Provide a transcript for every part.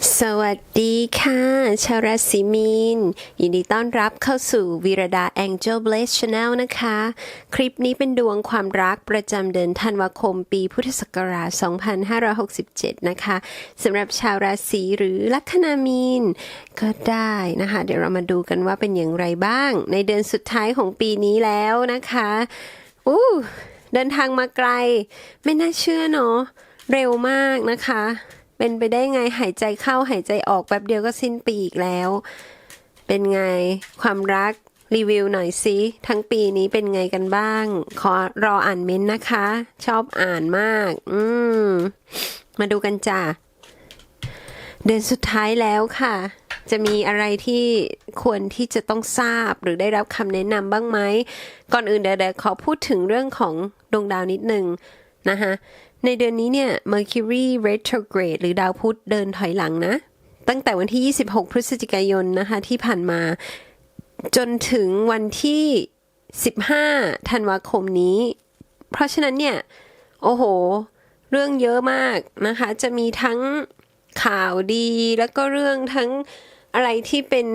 สวัสดีค่ะ ชาวราศีมีน ยินดีต้อนรับเข้าสู่วีรดา Angel Blaze Channel นะคะ คลิปนี้เป็นดวงความรักประจำเดือนธันวาคมปีพุทธศักราช 2567 นะคะสำหรับชาวราศีหรือลัคนามีน ก็ได้นะคะ เดี๋ยวเรามาดูกันว่าเป็นอย่างไรบ้าง ในเดือนสุดท้ายของปีนี้แล้วนะคะอู้เดินทางมาไกล ไม่น่าเชื่อเนาะเร็วมากนะคะ เป็นไปได้ไงหายใจเข้าหายใจออกแป๊บเดียวก็สิ้นปีอีกแล้ว เป็นไงความรักรีวิวหน่อยสิทั้งปีนี้เป็นไงกันบ้าง ขอรออ่านเม้นต์นะคะ ชอบอ่านมาก อืม มาดูกันจ้ะเดือนสุดท้ายแล้วค่ะ จะมีอะไรที่ควรที่จะต้องทราบหรือได้รับคำแนะนำบ้างไหม ก่อนอื่นเดี๋ยวขอพูดถึงเรื่องของดวงดาวนิดนึงนะคะ ในเดือนนี้เนี่ย Mercury retrograde หรือดาวพุธเดินถอยหลังนะ ตั้งแต่วันที่ 26 พฤศจิกายนนะคะ ที่ผ่านมา จนถึงวันที่ 15 ธันวาคมนี้ เพราะฉะนั้นเนี่ย โอ้โห เรื่องเยอะมากนะคะ จะมีทั้งข่าวดีแล้วก็เรื่องทั้งอะไรที่เป็น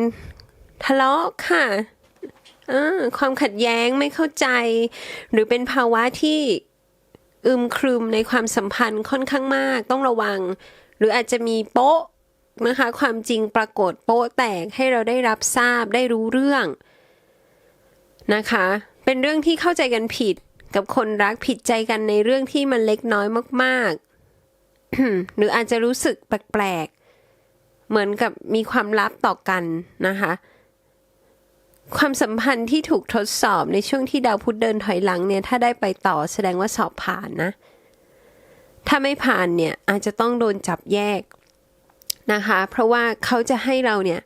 ทะเลาะค่ะความขัดแย้งไม่เข้าใจ หรือเป็นภาวะที่ อึมครึมในความสัมพันธ์ค่อนข้างมากต้องระวัง หรืออาจจะมีโป๊ะนะคะความจริงปรากฏโป๊ะแตกให้เราได้รับทราบได้รู้เรื่องนะคะ เป็นเรื่องที่เข้าใจกันผิดกับคนรักผิดใจกันในเรื่องที่มันเล็กน้อยมากๆ หรืออาจจะรู้สึกแปลกๆ เหมือนกับมีความลับต่อกันนะคะ ความสัมพันธ์ที่ถูกทดสอบในช่วงที่ดาวพุธเดินถอยหลังเนี่ยถ้าได้ไปต่อแสดงว่าสอบผ่านนะ ถ้าไม่ผ่านเนี่ยอาจจะต้องโดนจับแยกนะคะ เพราะว่าเขาจะให้เราเนี่ย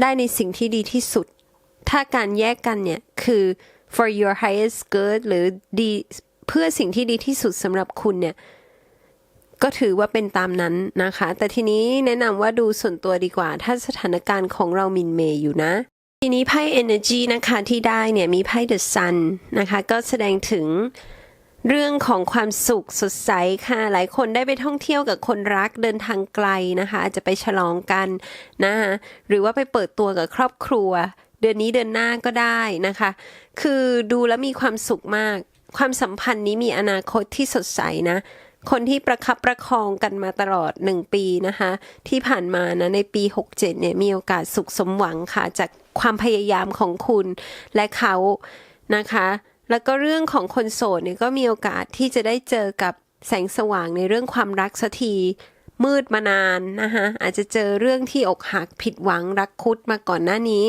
ได้ในสิ่งที่ดีที่สุด ถ้าการแยกกันเนี่ยคือ for your highest good หรือดีเพื่อสิ่งที่ดีที่สุดสำหรับคุณเนี่ยก็ถือว่าเป็นตามนั้นนะคะ แต่ทีนี้แนะนำว่าดูส่วนตัวดีกว่า ถ้าสถานการณ์ของเรามินเมย์อยู่นะ ทีนี้ไพ่ energy นะคะที่ได้เนี่ยมีไพ่ the sun นะคะก็แสดงถึงเรื่องของความสุขสดใสค่ะ หลายคนได้ไปท่องเที่ยวกับคนรักเดินทางไกลนะคะ อาจจะไปฉลองกันนะคะหรือว่าไปเปิดตัวกับครอบครัว เดือนนี้เดือนหน้าก็ได้นะคะ คือดูแล้วมีความสุขมาก ความสัมพันธ์นี้มีอนาคตที่สดใสนะ คนที่ประคับประคองกันมาตลอด 1 ปีนะคะ ที่ผ่านมานะในปี 67 เนี่ยมีโอกาสสุขสมหวังค่ะ จากความพยายามของคุณและเขานะคะ แล้วก็เรื่องของคนโสดเนี่ยก็มีโอกาสที่จะได้เจอกับแสงสว่างในเรื่องความรักสักทีมืดมานานนะคะอาจจะเจอเรื่องที่อกหักผิดหวังรักคุดมาก่อนหน้านี้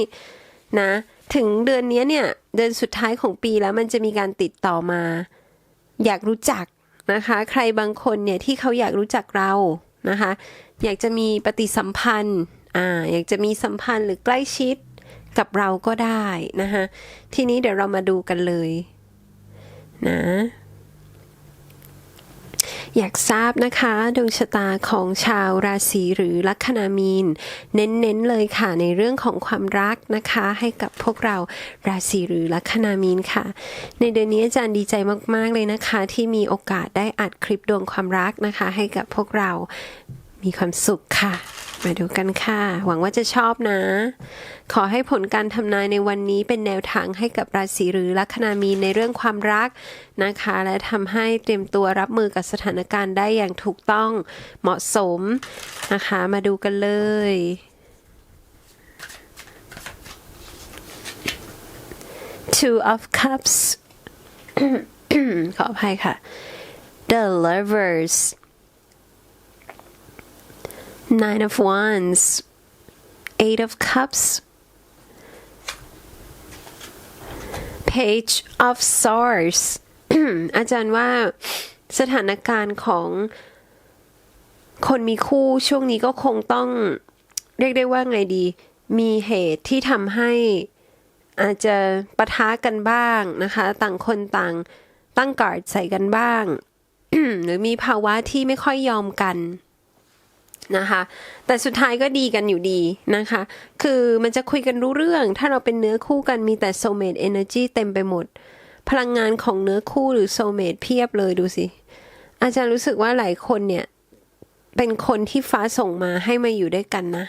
นะถึงเดือนนี้เนี่ยเดือนสุดท้ายของปีแล้วมันจะมีการติดต่อมา อยากรู้จัก นะคะ ใครบางคนเนี่ยที่เขาอยากรู้จักเรานะคะ อยากจะมีปฏิสัมพันธ์อ่าอยากจะมีสัมพันธ์หรือใกล้ชิดกับเราก็ได้นะคะทีนี้เดี๋ยวเรามาดูกันเลยนะ อยากทราบนะคะดวงชะตาของชาวราศีหรือลัคนามีน เน้นๆเลยค่ะในเรื่องของความรักนะคะ ให้กับพวกเราราศีหรือลัคนามีนค่ะ ในเดือนนี้อาจารย์ดีใจมากๆเลยนะคะ ที่มีโอกาสได้อัดคลิปดวงความรักนะคะ ให้กับพวกเรามีความสุขค่ะ มาดูกันค่ะ หวังว่าจะชอบนะ ขอให้ผลการทำนายในวันนี้เป็นแนวทางให้กับราศีหรือลัคนามีในเรื่องความรักนะคะ และทำให้เตรียมตัวรับมือกับสถานการณ์ได้อย่างถูกต้องเหมาะสมนะคะ มาดูกันเลย Two of Cups ขออภัยค่ะ The Lovers Nine of Wands Eight of Cups Page of Swords อาจารย์ว่าสถานการณ์ของคนมีคู่ช่วงนี้ก็คงต้องเรียกได้ว่าไงดี มีเหตุที่ทำให้อาจจะปะทะกันบ้างนะคะ ต่างคนต่างตั้งการ์ดใส่กันบ้าง หรือมีภาวะที่ไม่ค่อยยอมกัน นะคะ แต่สุดท้ายก็ดีกันอยู่ดีนะคะ คือมันจะคุยกันรู้เรื่อง ถ้าเราเป็นเนื้อคู่กันมีแต่ soulmate energy เต็มไปหมด พลังงานของเนื้อคู่หรือ soulmate เพียบเลยดูสิ อาจารย์รู้สึกว่าหลายคนเนี่ย เป็นคนที่ฟ้าส่งมาให้มาอยู่ด้วยกันนะ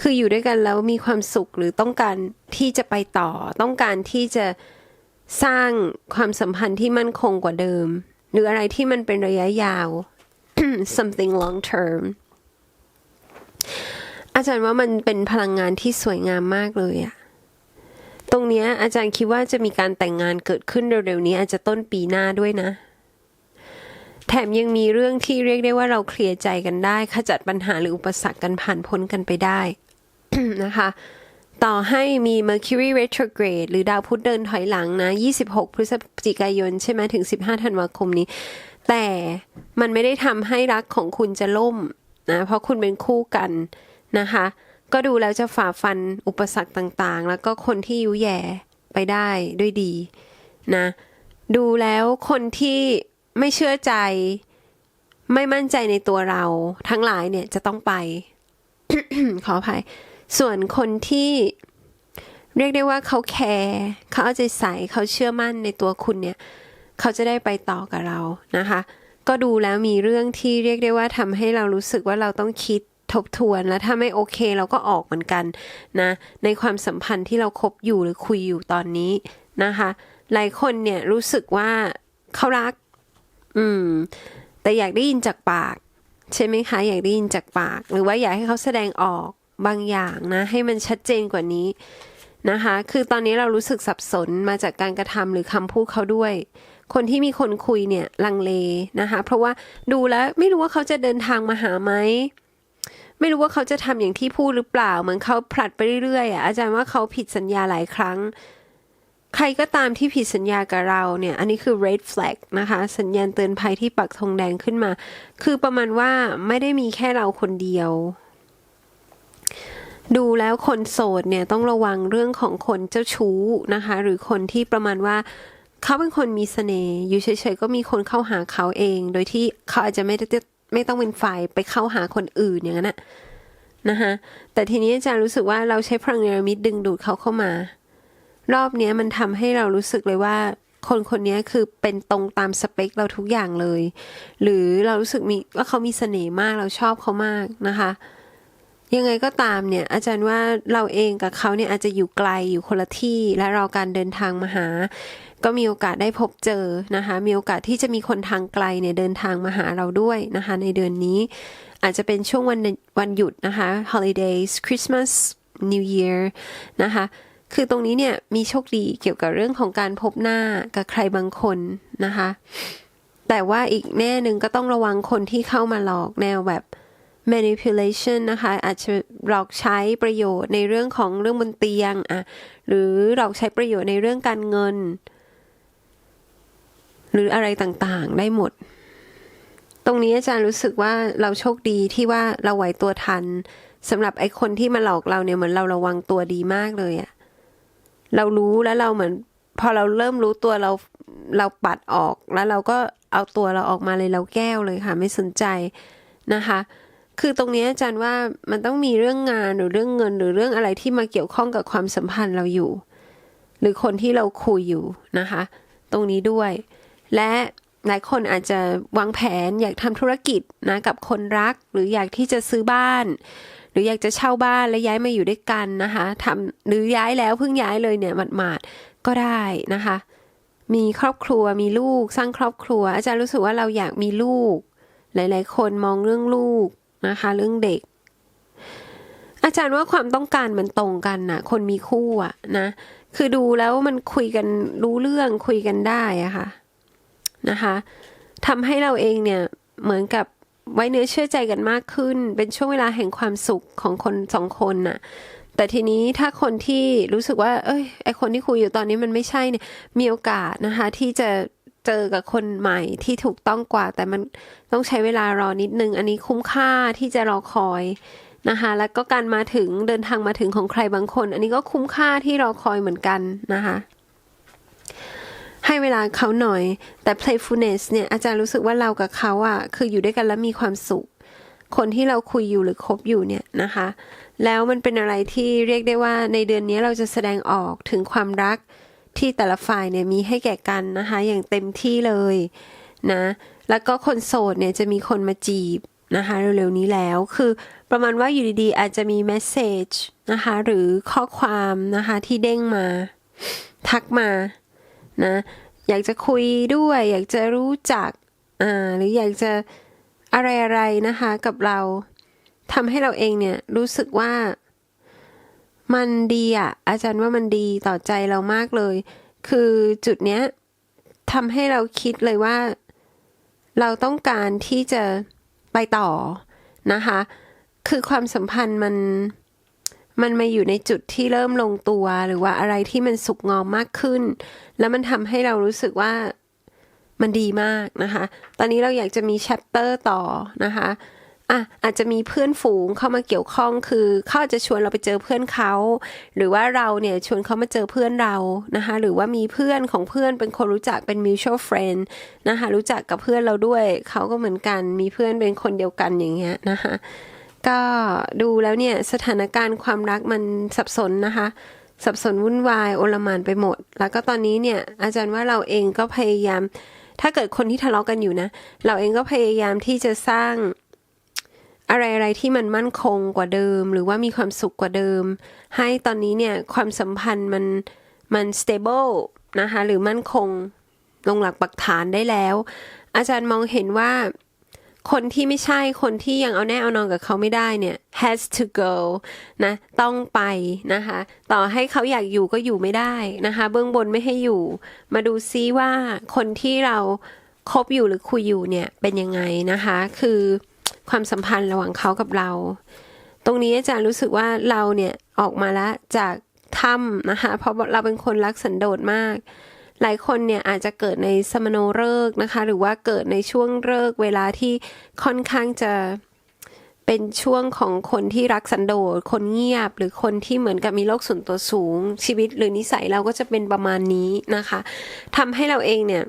คืออยู่ด้วยกันแล้วมีความสุขหรือต้องการที่จะไปต่อ ต้องการที่จะสร้างความสัมพันธ์ที่มั่นคงกว่าเดิม หรืออะไรที่มันเป็นระยะยาว something long term อาจารย์ว่ามันเป็นพลังงานที่สวยงามมากเลยอะตรงเนี้ยอาจารย์คิดว่าจะมีการแต่งงานเกิดขึ้นเร็วๆนี้ อาจจะต้นปีหน้าด้วยนะ แถมยังมีเรื่องที่เรียกได้ว่าเราเคลียร์ใจกันได้ ขจัดปัญหาหรืออุปสรรคกันผ่านพ้นกันไปได้นะคะ ต่อให้มี Mercury retrograde หรือดาวพุธเดินถอยหลังนะ 26 พฤศจิกายน ใช่ไหมถึง 15 ธันวาคมนี้ แต่มันไม่ได้ทำให้รักของคุณจะล่มนะ เพราะคุณเป็นคู่กัน นะคะ ก็ดูแล้วจะฝ่าฟันอุปสรรคต่างๆ แล้วก็คนที่ยุแย่ไปได้ด้วยดีนะ ดูแล้วคนที่ไม่เชื่อใจ ไม่มั่นใจในตัวเรา ทั้งหลายเนี่ยจะต้องไป ขออภัย ส่วนคนที่เรียกได้ว่าเขาแคร์เขาเอาใจใส่เขาเชื่อมั่นในตัวคุณเนี่ย เขาจะได้ไปต่อกับเรานะคะ ก็ดูแล้วมีเรื่องที่เรียกได้ว่าทำให้เรารู้สึกว่าเราต้องคิด ทบทวนแล้วถ้าไม่โอเคเราก็ออกเหมือนกันนะในความสัมพันธ์ที่เราคบอยู่หรือคุยอยู่ตอนนี้นะคะ หลายคนเนี่ยรู้สึกว่าเขารัก อืม แต่อยากได้ยินจากปาก ใช่ไหมคะ อยากได้ยินจากปาก หรือว่าอยากให้เขาแสดงออกบางอย่างนะ ให้มันชัดเจนกว่านี้นะคะ คือตอนนี้เรารู้สึกสับสนมาจากการกระทำหรือคำพูดเขาด้วย คนที่มีคนคุยเนี่ยลังเลนะคะ เพราะว่าดูแล้วไม่รู้ว่าเขาจะเดินทางมาหาไหม ไม่รู้ว่าเขาจะทำอย่างที่พูดหรือเปล่า เหมือนเขาผลัดไปเรื่อยๆอะอาจารย์ว่าเขาผิดสัญญาหลายครั้ง ใครก็ตามที่ผิดสัญญากับเราเนี่ย อันนี้คือ red flag นะคะ สัญญาณเตือนภัยที่ปักธงแดงขึ้นมา คือประมาณว่าไม่ได้มีแค่เราคนเดียว ดูแล้วคนโสดเนี่ยต้องระวังเรื่องของคนเจ้าชู้นะคะ หรือคนที่ประมาณว่าเขาเป็นคนมีเสน่ห์อยู่เฉยๆก็มีคนเข้าหาเขาเอง โดยที่เขาอาจจะไม่ได้ ไม่ต้องเป็นฝ่ายไปเข้าหาคนอื่นอย่างนั้นนะนะคะแต่ทีนี้อาจารย์รู้สึกว่าเราใช้พลังเนรมิตดึงดูดเขาเข้ามา รอบนี้มันทำให้เรารู้สึกเลยว่าคนคนนี้คือเป็นตรงตามสเปคเราทุกอย่างเลย หรือเรารู้สึกมีว่าเขามีเสน่ห์มากเราชอบเขามากนะคะ ยังไงก็ตามเนี่ย อาจารย์ว่าเราเองกับเขาเนี่ยอาจจะอยู่ไกลอยู่คนละที่และเราการเดินทางมาหา ก็มีโอกาสได้พบเจอนะคะ มีโอกาสที่จะมีคนทางไกลเนี่ยเดินทางมาหาเราด้วยนะคะ ในเดือนนี้ อาจจะเป็นช่วงวันวันหยุดนะคะ holidays Christmas New Year นะคะคือตรงนี้เนี่ยมีโชคดีเกี่ยวกับเรื่องของการพบหน้ากับใครบางคนนะคะ แต่ว่าอีกแน่หนึ่งก็ต้องระวังคนที่เข้ามาหลอกแนวแบบ manipulation นะคะ อาจจะหลอกใช้ประโยชน์ในเรื่องของเรื่องบนเตียงอะหรือหลอกใช้ประโยชน์ในเรื่องการเงิน หรืออะไรต่างๆ ได้หมด ตรงนี้อาจารย์รู้สึกว่าเราโชคดีที่ว่าเราไหวตัวทันสำหรับไอ้คนที่มาหลอกเราเนี่ยเหมือนเราระวังตัวดีมากเลยอะเรารู้แล้วเราเหมือน พอเราเริ่มรู้ตัวเราเราปัดออกแล้วเราก็เอาตัวเราออกมาเลยเราแก้วเลยค่ะ ไม่สนใจนะคะ คือตรงนี้อาจารย์ว่ามันต้องมีเรื่องงานหรือเรื่องเงิน หรือเรื่องอะไรที่มาเกี่ยวข้องกับความสัมพันธ์เราอยู่ หรือคนที่เราคุยอยู่นะคะ ตรงนี้ด้วย และหลายคนอาจจะวางแผนอยากทำธุรกิจนะกับคนรัก หรืออยากที่จะซื้อบ้าน หรืออยากจะเช่าบ้านและย้ายมาอยู่ด้วยกันนะคะทำหรือย้ายแล้วเพิ่งย้ายเลยเนี่ยหมาดๆก็ได้นะคะ มีครอบครัวมีลูกสร้างครอบครัว อาจารย์รู้สึกว่าเราอยากมีลูก หลาย ๆ คนมองเรื่องลูก นะคะ เรื่องเด็ก อาจารย์ว่าความต้องการมันตรงกันนะคนมีคู่อะนะคือดูแล้วมันคุยกันรู้เรื่องคุยกันได้อะค่ะนะคะทำให้เราเองเนี่ยเหมือนกับไว้เนื้อเชื่อใจกันมากขึ้น เป็นช่วงเวลาแห่งความสุขของคนสองคนน่ะ แต่ทีนี้ถ้าคนที่รู้สึกว่า เอ้ยไอคนที่คุยอยู่ตอนนี้มันไม่ใช่เนี่ย มีโอกาสนะคะ ที่จะ เจอกับคนใหม่ที่ถูกต้องกว่า แต่มันต้องใช้เวลารอนิดนึง อันนี้คุ้มค่าที่จะรอคอยนะคะแล้วก็การมาถึงเดินทางมาถึงของใครบางคน อันนี้ก็คุ้มค่าที่รอคอยเหมือนกันนะคะให้เวลาเขาหน่อย แต่ playfulness เนี่ยอาจารย์รู้สึกว่าเรากับเขาอะคืออยู่ด้วยกันแล้วมีความสุข คนที่เราคุยอยู่หรือคบอยู่เนี่ยนะคะ แล้วมันเป็นอะไรที่เรียกได้ว่าในเดือนนี้เราจะแสดงออกถึงความรัก ที่แต่ละฝ่ายเนี่ยมีให้แก่กันนะคะ อย่างเต็มที่เลยนะ แล้วก็คนโสดเนี่ยจะมีคนมาจีบนะคะเร็วๆนี้แล้วคือประมาณว่าอยู่ดีๆ อาจจะมีเมสเซจนะคะหรือข้อความนะคะที่เด้งมา ทักมานะอยากจะคุยด้วย อยากจะรู้จักอ่าหรืออยากจะอะไรๆนะคะกับเราทำให้เราเองเนี่ยรู้สึกว่า มันดีอะอาจารย์ว่ามันดีต่อใจเรามากเลย คือจุดเนี้ยทำให้เราคิดเลยว่า เราต้องการที่จะไปต่อนะคะ คือความสัมพันธ์มันมันมาอยู่ในจุดที่เริ่มลงตัวหรือว่าอะไรที่มันสุกงอมมากขึ้น แล้วมันทำให้เรารู้สึกว่ามันดีมากนะคะ ตอนนี้เราอยากจะมีแชปเตอร์ต่อนะคะ อะอาจจะมีเพื่อนฝูงเข้ามาเกี่ยวข้องคือเขาอาจจะชวนเราไปเจอเพื่อนเขาหรือว่าเราเนี่ยชวนเขามาเจอเพื่อนเรานะคะหรือว่ามีเพื่อนของเพื่อนเป็นคนรู้จักเป็น mutual friend นะคะรู้จักกับเพื่อนเราด้วยเขาก็เหมือนกันมีเพื่อนเป็นคนเดียวกันอย่างเงี้ยนะคะก็ดูแล้วเนี่ยสถานการณ์ความรักมันสับสนนะคะสับสนวุ่นวายโอลมานไปหมด แล้วก็ตอนนี้เนี่ยอาจารย์ว่าเราเองก็พยายาม ถ้าเกิดคนที่ทะเลาะกันอยู่นะ เราเองก็พยายามที่จะสร้าง อะไรอะไรที่มันมั่นคงกว่าเดิม หรือว่ามีความสุขกว่าเดิม ให้ตอนนี้เนี่ยความสัมพันธ์มันมัน stable นะคะหรือมั่นคงลงหลักปักฐานได้แล้ว อาจารย์มองเห็นว่าคนที่ไม่ใช่คนที่ยังเอาแน่เอานอนกับเขาไม่ได้เนี่ย has to go นะต้องไปนะคะ ต่อให้เขาอยากอยู่ก็อยู่ไม่ได้นะคะ เบื้องบนไม่ให้อยู่ มาดูซิว่าคนที่เราคบอยู่หรือคุยอยู่เนี่ยเป็นยังไงนะคะ คือ ความสัมพันธ์ระหว่างเขากับเรา ตรงนี้อาจารย์รู้สึกว่าเราเนี่ยออกมาแล้วจากถ้ำนะคะเพราะเราเป็นคนรักสันโดษมาก หลายคนเนี่ยอาจจะเกิดในสมโนฤกษ์นะคะ หรือว่าเกิดในช่วงฤกษ์เวลาที่ค่อนข้างจะเป็นช่วงของคนที่รักสันโดษ คนเงียบ หรือคนที่เหมือนกับมีโลกส่วนตัวสูง ชีวิตหรือนิสัยเราก็จะเป็นประมาณนี้นะคะทำให้เราเองเนี่ย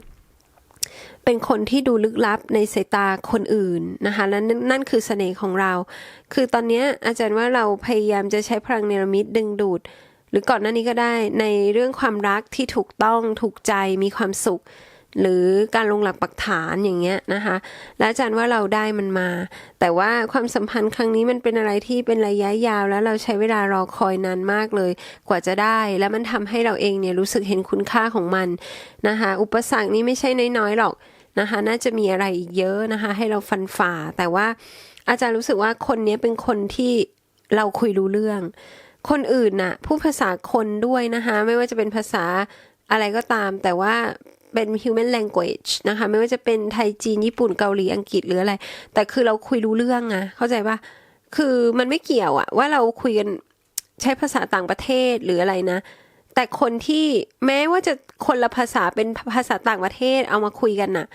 เป็นคนที่ดูลึกลับในสายตาคนอื่นนะคะและนั่นคือเสน่ห์ของเรา คือตอนนี้อาจารย์ว่าเราพยายามจะใช้พลังเนรมิตดึงดูด หรือก่อนหน้านี้ก็ได้ในเรื่องความรักที่ถูกต้องถูกใจมีความสุข หรือการลงหลักปักฐานอย่างเงี้ยนะคะและอาจารย์ว่าเราได้มันมา แต่ว่าความสัมพันธ์ครั้งนี้มันเป็นอะไรที่เป็นระยะยาว แล้วเราใช้เวลารอคอยนานมากเลย กว่าจะได้ แล้วมันทำให้เราเองเนี่ยรู้สึกเห็นคุณค่าของมันนะคะอุปสรรคนี้ไม่ใช่น้อยๆหรอก นะคะ น่าจะมีอะไรอีกเยอะนะคะ ให้เราฟันฝ่า แต่ว่าอาจารย์รู้สึกว่าคนนี้เป็นคนที่เราคุยรู้เรื่อง คนอื่นน่ะพูดภาษาคนด้วยนะคะ ไม่ว่าจะเป็นภาษาอะไรก็ตาม แต่ว่าเป็น human language นะคะ ไม่ว่าจะเป็นไทยจีน ญี่ปุ่นเกาหลีอังกฤษหรืออะไร แต่คือเราคุยรู้เรื่องอะเข้าใจปะคือมันไม่เกี่ยวอะว่าเราคุยกันใช้ภาษาต่างประเทศหรืออะไรนะ แต่คนที่แม้ว่าจะ คนละภาษาเป็นภาษาต่างประเทศเอามาคุยกันน่ะ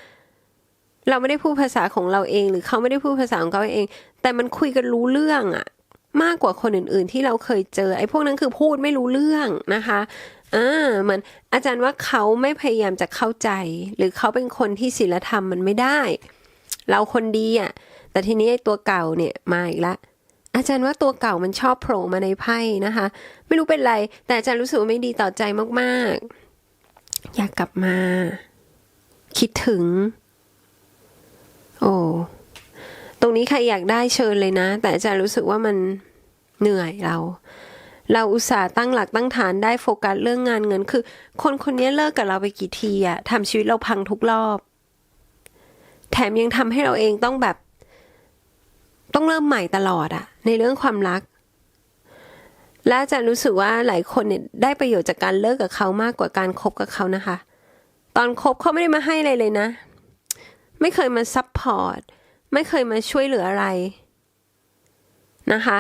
เราไม่ได้พูดภาษาของเราเอง หรือเขาไม่ได้พูดภาษาของเขาเอง แต่มันคุยกันรู้เรื่องอะมากกว่าคนอื่น ๆ ที่เราเคยเจอ ไอ้พวกนั้นคือพูดไม่รู้เรื่องนะคะอ่าเหมือนอาจารย์ว่าเขาไม่พยายามจะเข้าใจ หรือเขาเป็นคนที่ศีลธรรมมันไม่ได้ เราคนดีอะ แต่ทีนี้ไอ้ตัวเก่าเนี่ยมาอีกละอาจารย์ว่าตัวเก่ามันชอบโผล่มาในไพ่นะคะ ไม่รู้เป็นไร แต่อาจารย์รู้สึกว่าไม่ดีต่อใจมาก ๆ อยากกลับมา คิดถึง โอ้ตรงนี้ใครอยากได้เชิญเลยนะ แต่อาจารย์รู้สึกว่ามันเหนื่อยเรา เราอุตส่าห์ตั้งหลักตั้งฐานได้โฟกัสเรื่องงานเงิน คือ คนคนนี้เลิกกับเราไปกี่ทีอะทำชีวิตเราพังทุกรอบ แถมยังทำให้เราเองต้องแบบ ต้องเริ่มใหม่ตลอดอะในเรื่องความรัก และอาจารย์รู้สึกว่าหลายคนเนี่ยได้ประโยชน์จากการเลิกกับเขามากกว่าการคบกับเขานะคะ ตอนคบเขาไม่ได้มาให้อะไรเลยนะ ไม่เคยมาซับพอร์ต ไม่เคยมาช่วยเหลืออะไรนะคะ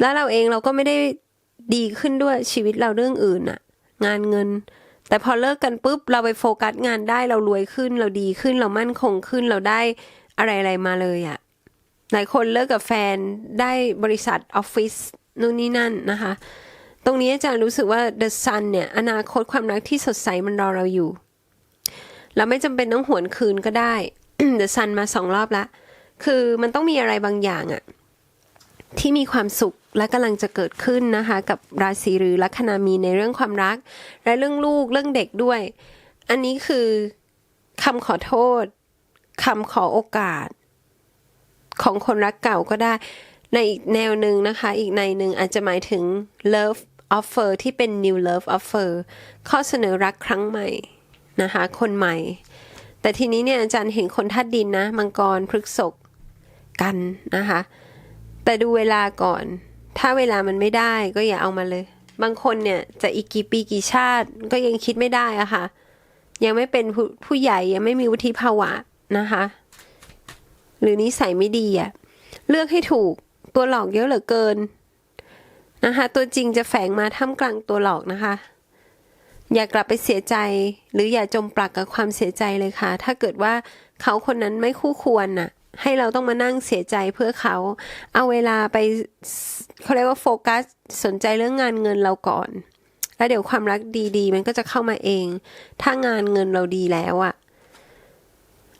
แล้วเราเองเราก็ไม่ได้ดีขึ้นด้วยชีวิตเราเรื่องอื่นอะงานเงิน แต่พอเลิกกันปุ๊บเราไปโฟกัสงานได้เรารวยขึ้น เราดีขึ้นเรามั่นคงขึ้นเราได้อะไรอะไรมาเลยอะหลายคนเลิกกับแฟนได้บริษัทออฟฟิศ นู่นนี่นั่นนะคะ ตรงนี้อาจารย์รู้สึกว่า The Sun เนี่ย อนาคตความรักที่สดใสมันรอเราอยู่ เราไม่จำเป็นต้องหวนคืนก็ได้ The Sun มาสองรอบละ คือมันต้องมีอะไรบางอย่างอะที่มีความสุขและกำลังจะเกิดขึ้นนะคะ กับราศีหรือลัคนามีในเรื่องความรัก และเรื่องลูกเรื่องเด็กด้วย อันนี้คือคำขอโทษคำขอโอกาส ของคนรักเก่าก็ได้ ในอีกแนวหนึ่งนะคะ อีกในหนึ่งอาจจะหมายถึง love offer ที่เป็น new love offer ข้อเสนอรักครั้งใหม่นะคะ คนใหม่ แต่ทีนี้เนี่ยอาจารย์เห็นคนธาตุดินนะ มังกรพฤกษกกันนะคะ แต่ดูเวลาก่อน ถ้าเวลามันไม่ได้ก็อย่าเอามาเลย บางคนเนี่ยจะอีกกี่ปีกี่ชาติก็ยังคิดไม่ได้อะค่ะ ยังไม่เป็นผู้ผู้ใหญ่ยังไม่มีวุฒิภาวะนะคะ หรือนิสัยไม่ดีอะเลือกให้ถูก ตัวหลอกเยอะเหลือเกินนะคะ ตัวจริงจะแฝงมาท่ามกลางตัวหลอกนะคะ อย่ากลับไปเสียใจ หรืออย่าจมปลักกับความเสียใจเลยค่ะ ถ้าเกิดว่าเขาคนนั้นไม่คู่ควรน่ะ ให้เราต้องมานั่งเสียใจเพื่อเขา เอาเวลาไปเขาเรียกว่าโฟกัสสนใจเรื่องงานเงินเราก่อน แล้วเดี๋ยวความรักดีๆ มันก็จะเข้ามาเอง ถ้างานเงินเราดีแล้วอะ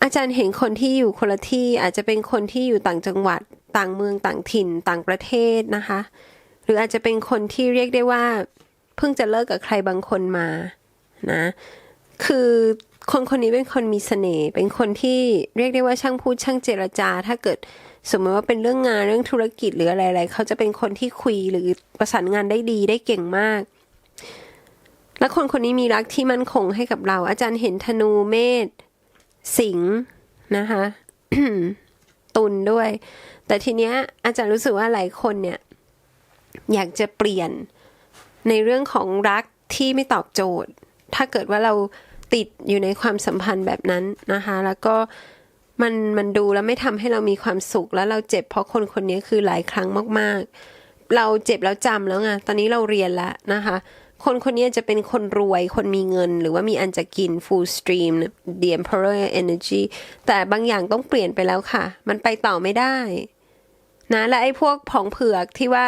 อาจารย์เห็นคนที่อยู่คนละที่อาจจะเป็นคนที่อยู่ต่างจังหวัด ต่างเมืองต่างถิ่นต่างประเทศนะคะ หรืออาจจะเป็นคนที่เรียกได้ว่า เพิ่งจะเลิกกับใครบางคนมานะคือคนคนนี้เป็นคนมีเสน่ห์เป็นคนที่เรียกได้ว่าช่างพูดช่างเจรจา ถ้าเกิดสมมติว่าเป็นเรื่องงานเรื่องธุรกิจหรืออะไรๆเขาจะเป็นคนที่คุยหรือประสานงานได้ดีได้เก่งมาก และคนคนนี้มีรักที่มั่นคงให้กับเรา อาจารย์เห็นธนูเมษสิงห์นะคะตุลด้วย แต่ทีเนี้ยอาจารย์รู้สึกว่าหลายคนเนี่ย อยากจะเปลี่ยนในเรื่องของรักที่ไม่ตอบโจทย์ ถ้าเกิดว่าเราติดอยู่ในความสัมพันธ์แบบนั้นนะคะ แล้วก็มันมันดูแล้วไม่ทำให้เรามีความสุข แล้วเราเจ็บเพราะคนคนนี้คือหลายครั้งมาก ๆ เราเจ็บแล้วจำแล้วไงตอนนี้เราเรียนแล้วนะคะ คนคนนี้จะเป็นคนรวยคนมีเงิน หรือว่ามีอันจะกิน full stream the emperor energy แต่บางอย่างต้องเปลี่ยนไปแล้วค่ะ มันไปต่อไม่ได้ นะและไอ้พวกผองเผือกที่ว่า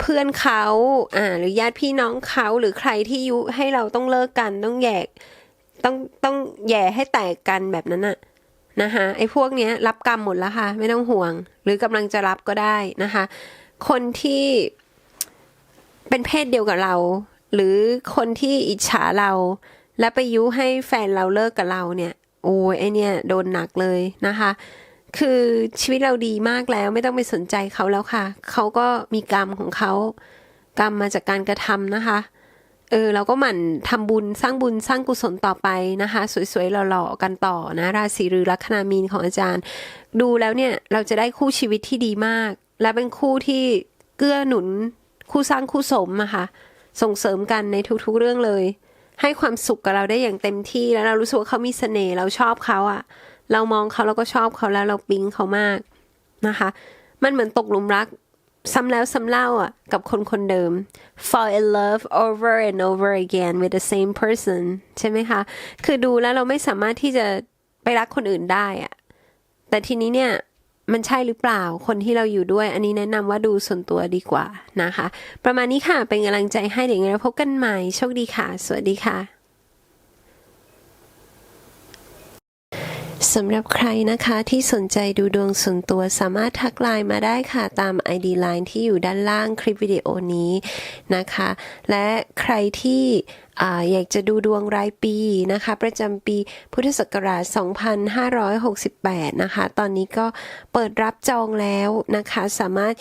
เพื่อนเขาอ่า หรือญาติพี่น้องเขาหรือใครที่ยุให้เราต้องเลิกกันต้องแยก ต้องต้องแย่ให้แตกกันแบบนั้นน่ะนะคะไอ้พวกเนี้ย รับกรรมหมดแล้วค่ะ ไม่ต้องห่วง หรือกำลังจะรับก็ได้นะคะ คนที่เป็นเพศเดียวกับเรา หรือคนที่อิจฉาเรา และไปยุให้แฟนเราเลิกกับเราเนี่ย โอ้ยไอเนี่ยโดนหนักเลยนะคะ คือชีวิตเราดีมากแล้วไม่ต้องไปสนใจเขาแล้วค่ะ เขาก็มีกรรมของเขา กรรมมาจากการกระทำนะคะ เออเราก็หมั่นทำบุญสร้างบุญสร้างกุศลต่อไปนะคะ สวยๆหล่อๆกันต่อนะ ราศีหรือลัคนามีนของอาจารย์ ดูแล้วเนี่ยเราจะได้คู่ชีวิตที่ดีมาก และเป็นคู่ที่เกื้อหนุนคู่สร้างคู่สมอะค่ะส่งเสริมกันในทุกๆเรื่องเลย ให้ความสุขกับเราได้อย่างเต็มที่แล้วเรารู้สึกว่าเขามีเสน่ห์เราชอบเขาอะ เรามองเขาเราก็ชอบเขาแล้วเราปิ๊งเขามากนะคะ มันเหมือนตกหลุมรักซ้ำแล้วซ้ำเล่าอะกับคนคนเดิม fall in love over and over again with the same person ใช่ไหมคะ คือดูแล้วเราไม่สามารถที่จะไปรักคนอื่นได้อะ แต่ทีนี้เนี่ยมันใช่หรือเปล่าคนที่เราอยู่ด้วย อันนี้แนะนำว่าดูส่วนตัวดีกว่านะคะ ประมาณนี้ค่ะ เป็นกำลังใจให้เดี๋ยวเราพบกันใหม่ โชคดีค่ะ สวัสดีค่ะ สำหรับใครนะคะที่สนใจดูดวงส่วนตัวสามารถทักไลน์มาได้ค่ะตาม ID Line ที่อยู่ด้านล่างคลิปวิดีโอนี้นะคะ และใครที่อ่าอยากจะดูดวงรายปีนะคะ ประจำปีพุทธศักราช 2568 นะคะ ตอนนี้ก็เปิดรับจองแล้วนะคะ สามารถ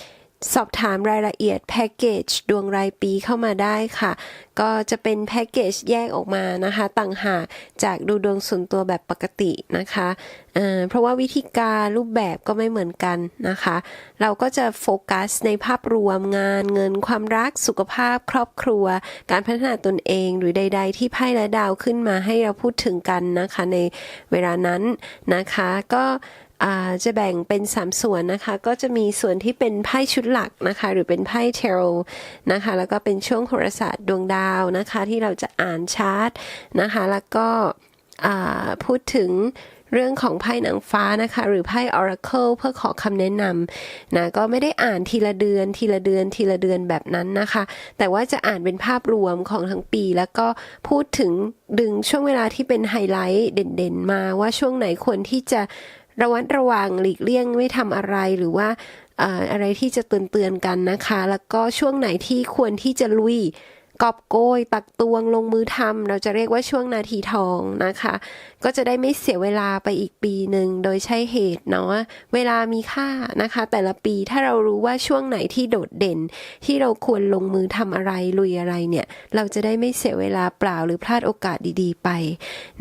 สอบถามรายละเอียดแพ็กเกจดวงรายปีเข้ามาได้ค่ะ ก็จะเป็นแพ็กเกจแยกออกมานะคะ ต่างหากจากดูดวงส่วนตัวแบบปกตินะคะเเพราะว่าวิธีการรูปแบบก็ไม่เหมือนกันนะคะ เราก็จะโฟกัสในภาพรวมงานเงินความรักสุขภาพ ครอบครัว การพัฒนาตนเองหรือใด ๆ ที่ไพ่และดาวขึ้นมาให้เราพูดถึงกันนะคะ ในเวลานั้นนะคะ ก็ จะแบ่งเป็น 3 ส่วนนะคะ ก็จะมีส่วนที่เป็นไพ่ชุดหลักนะคะ หรือเป็นไพ่เทโรนะคะ แล้วก็เป็นช่วงโหราศาสตร์ดวงดาวนะคะ ที่เราจะอ่านชาร์ตนะคะ แล้วก็พูดถึงเรื่องของไพ่นางฟ้านะคะ หรือไพ่ Oracle เพื่อขอคำแนะนำนะก็ไม่ได้อ่านทีละเดือนทีละเดือนทีละเดือนแบบนั้นนะคะ แต่ว่าจะอ่านเป็นภาพรวมของทั้งปี แล้วก็พูดถึงดึงช่วงเวลาที่เป็นไฮไลท์เด่นๆมาว่าช่วงไหนควรที่จะ ระวัดระวังหลีกเลี่ยงไม่ทำอะไรหรือว่าอะไรที่จะเตือนเตือนๆกันนะคะ แล้วก็ช่วงไหนที่ควรที่จะลุยกอบโกย ตักตวงลงมือทำเราจะเรียกว่าช่วงนาทีทองนะคะ ก็จะได้ไม่เสียเวลาไปอีกปีหนึ่งโดยใช่เหตุเนาะเวลามีค่านะคะ แต่ละปีถ้าเรารู้ว่าช่วงไหนที่โดดเด่น ที่เราควรลงมือทำอะไรลุยอะไรเนี่ย เราจะได้ไม่เสียเวลาเปล่าหรือพลาดโอกาสดีๆไป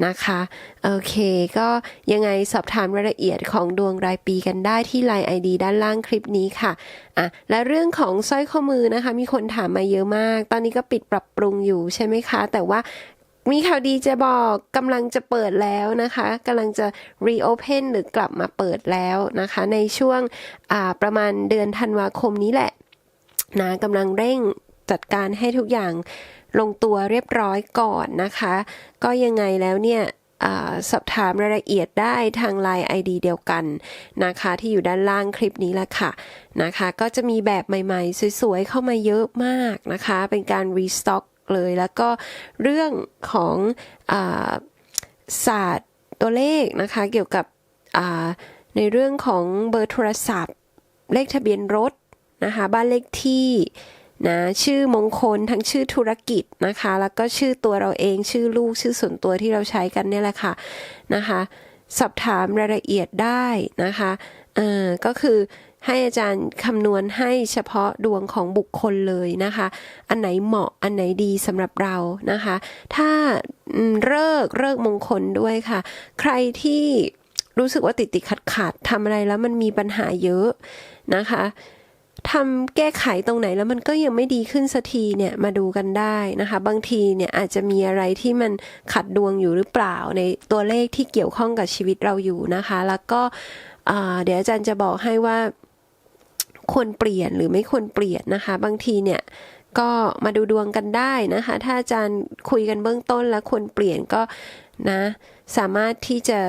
นะคะโอเคก็ยังไงสอบถามรายละเอียดของดวงรายปีกันได้ที่ Line ID ด้านล่างคลิปนี้ค่ะอะและเรื่องของสร้อยข้อมือนะคะ มีคนถามมาเยอะมาก ตอนนี้ก็ปิดปรับปรุงอยู่ใช่ไหมคะ แต่ว่า มีข่าวดีจะบอกกำลังจะเปิดแล้วนะคะกำลังจะ reopen หรือกลับมาเปิดแล้วนะคะ ในช่วงประมาณเดือนธันวาคมนี้แหละนะกำลังเร่งจัดการให้ทุกอย่างลงตัวเรียบร้อยก่อนนะคะ ก็ยังไงแล้วเนี่ยสอบถามรายละเอียดได้ทาง Line ID เดียวกันนะคะ ที่อยู่ด้านล่างคลิปนี้แหละค่ะนะคะ ก็จะมีแบบใหม่ๆ สวยๆ เข้ามาเยอะมากนะคะ เป็นการรีสต็อก เลย แล้วก็เรื่องของอศาสตร์ตัวเลขนะคะ เกี่ยวกับในเรื่องของเบอร์โทรศัพท์ เลขทะเบียนรถนะคะ บ้านเลขที่นะชื่อมงคลทั้งชื่อธุรกิจนะคะ แล้วก็ชื่อตัวเราเองชื่อลูกชื่อส่วนตัวที่เราใช้กันเนี่ยแหละค่ะนะคะ สอบถามรายละเอียดได้นะคะเออก็คือ ให้อาจารย์คำนวณให้เฉพาะดวงของบุคคลเลยนะคะ อันไหนเหมาะอันไหนดีสำหรับเรานะคะ ถ้าเลิกเลิกมงคลด้วยค่ะ ใครที่รู้สึกว่าติดติดขัดขัดทำอะไรแล้วมันมีปัญหาเยอะนะคะทำแก้ไขตรงไหนแล้วมันก็ยังไม่ดีขึ้นสักทีเนี่ยมาดูกันได้นะคะ บางทีเนี่ยอาจจะมีอะไรที่มันขัดดวงอยู่หรือเปล่าในตัวเลขที่เกี่ยวข้องกับชีวิตเราอยู่นะคะ แล้วก็เดี๋ยวอาจารย์จะบอกให้ว่า ควรเปลี่ยนหรือไม่ควรเปลี่ยนนะคะ บางทีเนี่ยก็มาดูดวงกันได้นะคะ ถ้าอาจารย์คุยกันเบื้องต้นแล้วควรเปลี่ยนก็นะสามารถที่จะ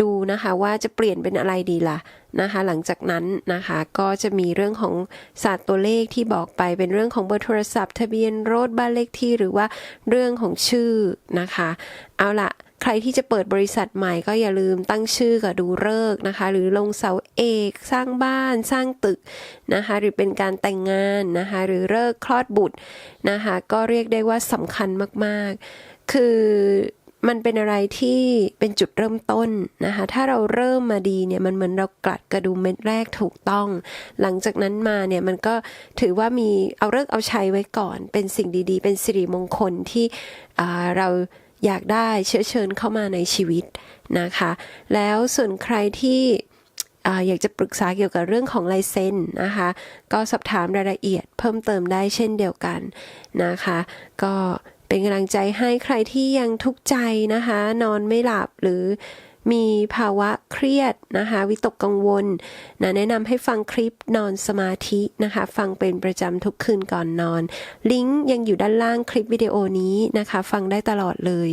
ดูนะคะว่าจะเปลี่ยนเป็นอะไรดีล่ะนะคะ หลังจากนั้นนะคะก็จะมีเรื่องของศาสตร์ตัวเลขที่บอกไปเป็นเรื่องของเบอร์โทรศัพท์ ทะเบียนรถบ้านเลขที่หรือว่าเรื่องของชื่อนะคะ เอาละ ใครที่จะเปิดบริษัทใหม่ก็อย่าลืมตั้งชื่อกับดูเลิกนะคะ หรือลงเสาเอกสร้างบ้านสร้างตึกนะคะ หรือเป็นการแต่งงานนะคะ หรือเลิกคลอดบุตรนะคะ ก็เรียกได้ว่าสำคัญมากๆ คือมันเป็นอะไรที่เป็นจุดเริ่มต้นนะคะ ถ้าเราเริ่มมาดีเนี่ยมันเหมือนเรากลัดกระดุมเม็ดแรกถูกต้อง หลังจากนั้นมาเนี่ยมันก็ถือว่ามีเอาเลิกเอาใชัยไว้ก่อน เป็นสิ่งดีๆ เป็นสิริมงคลที่เรา อยากได้เชื้อเชิญเข้ามาในชีวิตนะคะ แล้วส่วนใครที่ออยากจะปรึกษาเกี่ยวกับเรื่องของลายเซ็นนะคะ ก็สอบถามรายละเอียดเพิ่มเติมได้เช่นเดียวกันนะคะ ก็เป็นกำลังใจให้ใครที่ยังทุกข์ใจนะคะ นอนไม่หลับหรือ มีภาวะเครียดนะคะวิตกกังวลนะแนะนำให้ฟังคลิปนอนสมาธินะคะ ฟังเป็นประจำทุกคืนก่อนนอน ลิงก์ยังอยู่ด้านล่างคลิปวิดีโอนี้นะคะ ฟังได้ตลอดเลย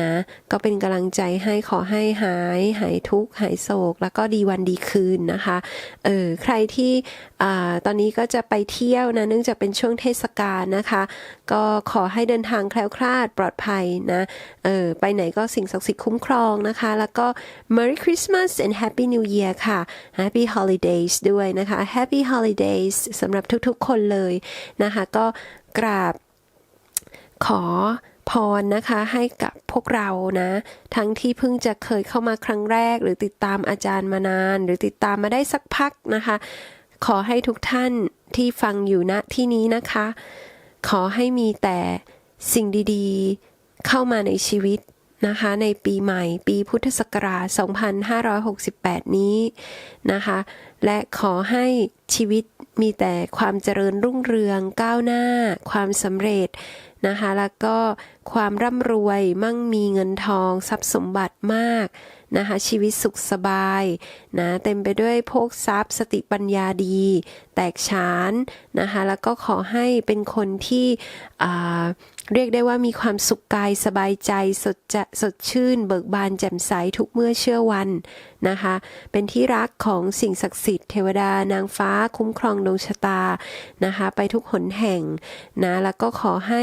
นะก็เป็นกำลังใจให้ขอให้หาย หายทุกข์หายโศก แล้วก็ดีวันดีคืนนะคะเออใครที่อ่าตอนนี้ก็จะไปเที่ยวนะเนื่องจากเป็นช่วงเทศกาลนะคะ ก็ขอให้เดินทางแคล้วคลาดปลอดภัยนะเออไปไหนก็สิ่งศักดิ์สิทธิ์คุ้มครองนะคะแล้วก็ Merry Christmas and Happy New Year ค่ะ Happy Holidays ด้วยนะคะ Happy Holidays สำหรับทุกๆคนเลยนะคะ ก็กราบขอพรนะคะให้กับพวกเรานะ ทั้งที่เพิ่งจะเคยเข้ามาครั้งแรก หรือติดตามอาจารย์มานาน หรือติดตามมาได้สักพักนะคะ ขอให้ทุกท่านที่ฟังอยู่ณที่นี้นะคะ ขอให้มีแต่สิ่งดีๆ เข้ามาในชีวิต นะคะในปีใหม่ปีพุทธศักราช 2568 นี้นะคะและขอให้ชีวิตมีแต่ความเจริญรุ่งเรืองก้าวหน้า ความสำเร็จนะคะแล้วก็ความร่ำรวยมั่งมีเงินทองทรัพย์สมบัติมากนะคะชีวิตสุขสบายนะเต็มไปด้วยโภคทรัพย์ สติปัญญาดี แตกฉานนะคะแล้วก็ขอให้เป็นคนที่อ่า เรียกได้ว่ามีความสุขกายสบายใจสดจะสดชื่น เบิกบานแจ่มใสทุกเมื่อเชื่อวันนะคะ เป็นที่รักของสิ่งศักดิ์สิทธิ์เทวดานางฟ้าคุ้มครองดวงชะตานะคะ ไปทุกหนแห่งนะแล้วก็ขอให้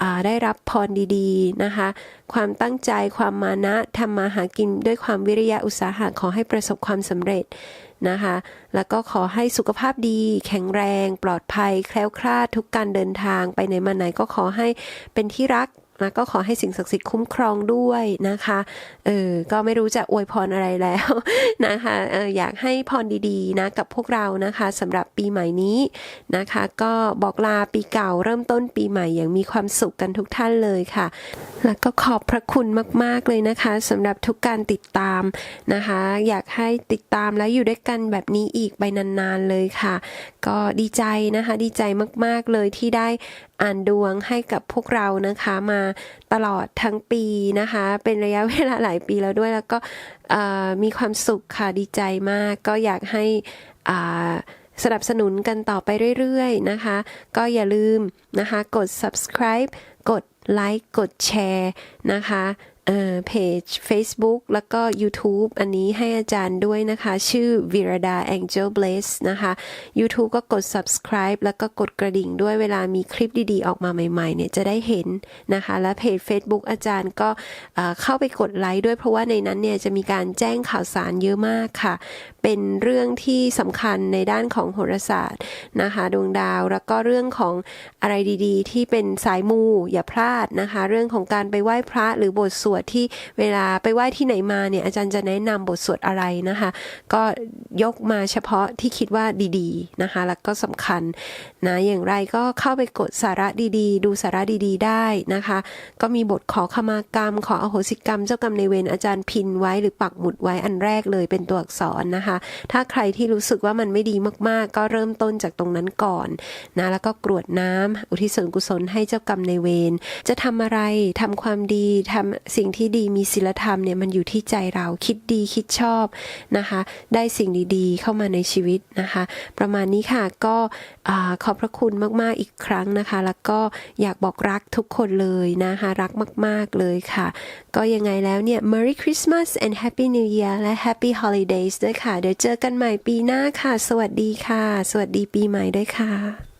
อ่าได้รับพรดีๆนะคะ ความตั้งใจความมานะทำมาหากินด้วยความวิริยะอุตสาหะขอให้ประสบความสำเร็จนะคะ แล้วก็ขอให้สุขภาพดี แข็งแรง ปลอดภัย แคล้วคลาดทุกการเดินทางไปไหนมาไหนก็ขอให้เป็นที่รัก นะก็ขอให้สิ่งศักดิ์สิทธิ์คุ้มครองด้วยนะคะ เออ ก็ไม่รู้จะอวยพรอะไรแล้วนะคะ เอออยากให้พรดีๆนะกับพวกเรานะคะสำหรับปีใหม่นี้นะคะ ก็บอกลาปีเก่าเริ่มต้นปีใหม่อย่างมีความสุขกันทุกท่านเลยค่ะ แล้วก็ขอบพระคุณมากๆเลยนะคะสำหรับทุกการติดตามนะคะ อยากให้ติดตามและอยู่ด้วยกันแบบนี้อีกไปนานๆเลยค่ะ ก็ดีใจนะคะ ดีใจมากๆเลยที่ได้อ่านดวงให้กับพวกเรานะคะมาตลอดทั้งปีนะคะ เป็นระยะเวลาหลายปีแล้วด้วยแล้วก็มีความสุขค่ะดีใจมาก ก็อยากให้สนับสนุนกันต่อไปเรื่อยๆนะคะ ก็อย่าลืมนะคะ กด subscribe กดไลค์กดแชร์นะคะ เพจ Facebook แล้วก็ YouTube อันนี้ให้อาจารย์ด้วยนะคะ ชื่อวิรดา Angel Bliss นะคะ YouTube ก็กด subscribe แล้วก็กดกระดิ่งด้วยเวลามีคลิปดีๆ ออกมาใหม่ๆเนี่ยจะได้เห็นนะคะ และเพจ Facebook อาจารย์ก็เข้าไปกดไลค์ด้วยเพราะว่าในนั้นเนี่ยจะมีการแจ้งข่าวสารเยอะมากค่ะ เป็นเรื่องที่สำคัญในด้านของโหราศาสตร์นะคะดวงดาวแล้วก็เรื่องของอะไรดีๆ ที่เป็นสายมูอย่าพลาดนะคะ เรื่องของการไปไหว้พระหรือบทสวดที่เวลาไปไหว้ที่ไหนมาเนี่ยอาจารย์จะแนะนำบทสวดอะไรนะคะ ก็ยกมาเฉพาะที่คิดว่าดีๆนะคะ แล้วก็สำคัญนะอย่างไรก็เข้าไปกดสาระดีๆ ดูสาระดีๆ ได้นะคะ ก็มีบทขอขมากรรม ขออโหสิกรรมเจ้ากรรมในายเวรอาจารย์พินไว้หรือปักหมุดไว้อันแรกเลยเป็นตัวอักษรนะคะถ้าใครที่รู้สึกว่ามันไม่ดีมากๆ ก็เริ่มต้นจากตรงนั้นก่อนนะแล้วก็กรวดน้ำอุทิศส่วนกุศลให้เจ้ากรรมในเวรจะทำอะไรทำความดีทำสิ่งที่ดีมีศีลธรรมเนี่ยมันอยู่ที่ใจเราคิดดีคิดชอบนะคะ ได้สิ่งดีๆ เข้ามาในชีวิตนะคะ ประมาณนี้ค่ะก็ขอบพระคุณมากๆอีกครั้งนะคะ แล้วก็อยากบอกรักทุกคนเลยนะคะ รักมากๆเลยค่ะ ก็ยังไงแล้วเนี่ย Merry Christmas and Happy New Year และ Happy Holidays ด้วยค่ะเดี๋ยวเจอกันใหม่ปีหน้าค่ะ สวัสดีค่ะ สวัสดีปีใหม่ด้วยค่ะ